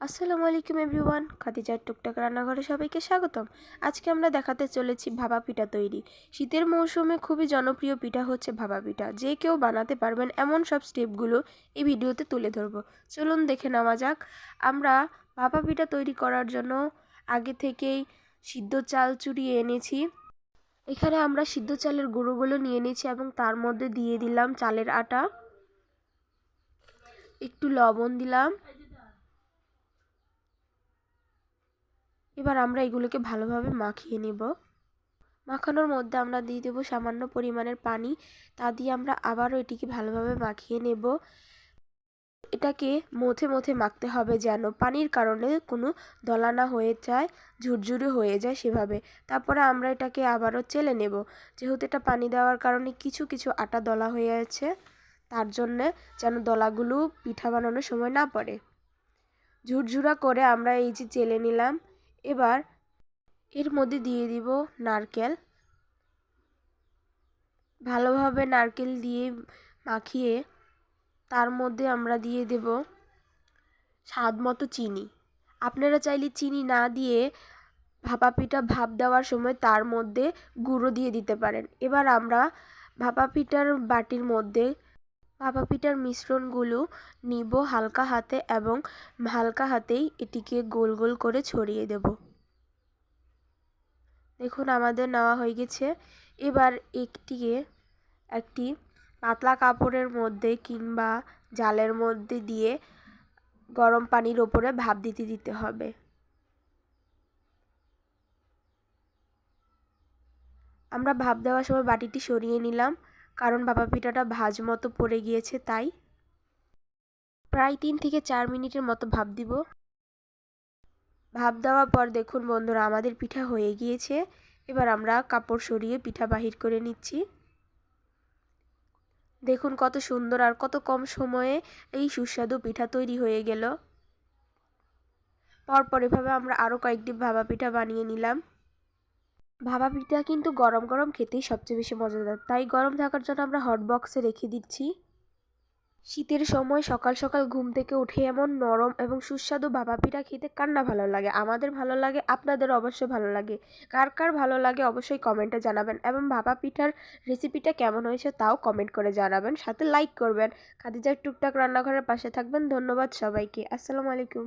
আসসালামু আলাইকুম এভরিওয়ান, খাদিজার টুকটাক রান্নাঘরে সবাইকে স্বাগতম। আজকে আমরা দেখাতে চলেছি ভাপা পিঠা তৈরি। শীতের মৌসুমে খুবই জনপ্রিয় পিঠা হচ্ছে ভাপা পিঠা। যে কেউ বানাতে পারবেন এমন সব স্টেপগুলো এই ভিডিওতে তুলে ধরবো। চলুন দেখে নেওয়া যাক। আমরা ভাপা পিঠা তৈরি করার জন্য আগে থেকেই সিদ্ধ চাল চুরিয়ে এনেছি। এখানে আমরা সিদ্ধ চালের গুঁড়োগুলো নিয়ে নিয়েছি এবং তার মধ্যে দিয়ে দিলাম চালের আটা। একটু লবণ দিলাম। এবার আমরা এগুলোকে ভালোভাবে মাখিয়ে নেব। মাখানোর মধ্যে আমরা দিয়ে দেবো সামান্য পরিমাণের পানি। তা দিয়ে আমরা আবারও এটিকে ভালোভাবে মাখিয়ে নেব। এটাকে মথে মথে মাখতে হবে যেন পানির কারণে কোনো দলা না হয়ে যায়, ঝুরঝুরে হয়ে যায় সেভাবে। তারপরে আমরা এটাকে আবারও চেলে নেব। যেহেতু এটা পানি দেওয়ার কারণে কিছু কিছু আটা দলা হয়ে আছে, তার জন্যে যেন দলাগুলো পিঠা বানানোর সময় না পড়ে। ঝুরঝুরা করে আমরা এই যে চেলে নিলাম এবার এর মধ্যে দিয়ে দিব নারকেল। ভালোভাবে নারকেল দিয়ে মাখিয়ে তার মধ্যে আমরা দিয়ে দেব স্বাদ মতো চিনি। আপনারা চাইলে চিনি না দিয়ে ভাপা পিঠা ভাপ দেওয়ার সময় তার মধ্যে গুঁড়ো দিয়ে দিতে পারেন। এবার আমরা ভাপা পিঠার বাটির মধ্যে ভাপা পিঠার মিশ্রণগুলো নিব হালকা হাতে এবং হালকা হাতেই এটিকে গোল গোল করে ছড়িয়ে দেব। দেখুন, আমাদের নেওয়া হয়ে গেছে। এবার একটিকে একটি পাতলা কাপড়ের মধ্যে কিংবা জালের মধ্যে দিয়ে গরম পানির ওপরে ভাপ দিতে দিতে হবে। আমরা ভাপ দেওয়ার সময় বাটিটি সরিয়ে নিলাম। কারণ ভাপা পিঠাটা ভাজ মতো পড়ে গিয়েছে, তাই। প্রায় তিন থেকে চার মিনিটের মতো ভাপ দিব। ভাপ দেওয়ার পর দেখুন বন্ধুরা, আমাদের পিঠা হয়ে গিয়েছে। এবার আমরা কাপড় সরিয়ে পিঠা বাহির করে নিচ্ছি। দেখুন কত সুন্দর আর কত কম সময়ে এই সুস্বাদু পিঠা তৈরি হয়ে গেল। পরপর এভাবে আমরা আরও কয়েকটি ভাবা পিঠা বানিয়ে নিলাম। ভাবা পিঠা কিন্তু গরম গরম খেতেই সবচেয়ে বেশি মজাদার। তাই গরম থাকার জন্য আমরা হট বক্সে রেখে দিচ্ছি। শীতের সময় সকাল সকাল ঘুম থেকে উঠে এমন নরম এবং সুস্বাদু ভাপা পিঠা খেতে কার না ভালো লাগে? আমাদের ভালো লাগে, আপনাদের অবশ্যই ভালো লাগে। কার কার ভালো লাগে অবশ্যই কমেন্টে জানাবেন এবং ভাপা পিঠার রেসিপিটা কেমন হয়েছে তাও কমেন্ট করে জানাবেন। সাথে লাইক করবেন। খাদিজার টুকটাক রান্নাঘরের পাশে থাকবেন। ধন্যবাদ সবাইকে। আসসালামু আলাইকুম।